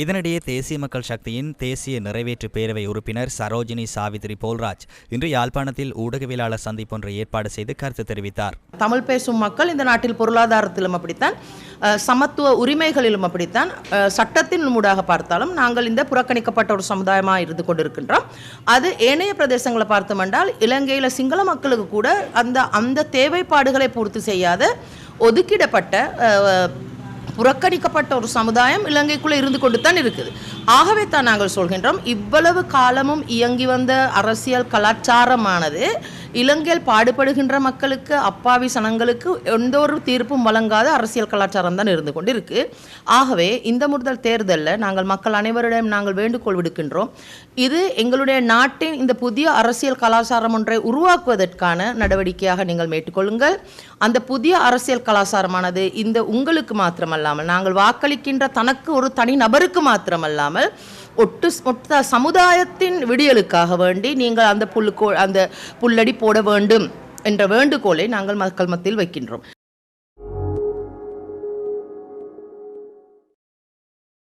இதனிடையே தேசிய மக்கள் சக்தியின் தேசிய நிறைவேற்று பேரவை உறுப்பினர் சரோஜினி சாவித்ரி போல்ராஜ் இன்று யாழ்ப்பாணத்தில் ஊடகவியலாளர் சந்திப்பொன்றை ஏற்பாடு செய்து கருத்து தெரிவித்தார். தமிழ் பேசும் மக்கள் இந்த நாட்டில் பொருளாதாரத்திலும் அப்படித்தான் சமத்துவ உரிமைகளிலும் அப்படித்தான் சட்டத்தின் மூடாக பார்த்தாலும் நாங்கள் இந்த புறக்கணிக்கப்பட்ட ஒரு சமுதாயமாக இருந்து கொண்டிருக்கின்றோம். அது ஏனைய பிரதேசங்களை பார்த்தோமென்றால் இலங்கையில் சிங்கள மக்களுக்கு கூட அந்த அந்த தேவைப்பாடுகளை பூர்த்தி செய்யாத ஒதுக்கிடப்பட்ட புறக்கணிக்கப்பட்ட ஒரு சமுதாயம் இலங்கைக்குள்ளே இருந்து கொண்டு தான் இருக்குது. ஆகவே தான் நாங்கள் சொல்கின்றோம் இவ்வளவு காலமும் இயங்கி வந்த அரசியல் கலாச்சாரமானது இலங்கையில் பாடுபடுகின்ற மக்களுக்கு அப்பாவி சனங்களுக்கு எந்த ஒரு தீர்ப்பும் வழங்காத அரசியல் கலாச்சாரம் தான் இருந்து கொண்டு இருக்கு ஆகவே இந்த முதல் தேர்தலில் நாங்கள் மக்கள் அனைவரிடம் நாங்கள் வேண்டுகோள் விடுக்கின்றோம். இது எங்களுடைய நாட்டின் இந்த புதிய அரசியல் கலாச்சாரம் ஒன்றை உருவாக்குவதற்கான நடவடிக்கையாக நீங்கள் மேற்கொள்ளுங்கள். அந்த புதிய அரசியல் கலாச்சாரமானது இந்த உங்களுக்கு மாத்திரமல்லாமல் நாங்கள் வாக்களிக்கின்ற தனக்கு ஒரு தனி நபருக்கு மாத்திரமல்லாமல் ஒட்டு மொத்த சமுதாயத்தின் விடியலுக்காக வேண்டி நீங்கள் அந்த புல்லுக்கோ அந்த புல்லடி போட வேண்டும் என்ற வேண்டுகோளை நாங்கள் மக்கள் மத்தியில் வைக்கின்றோம்.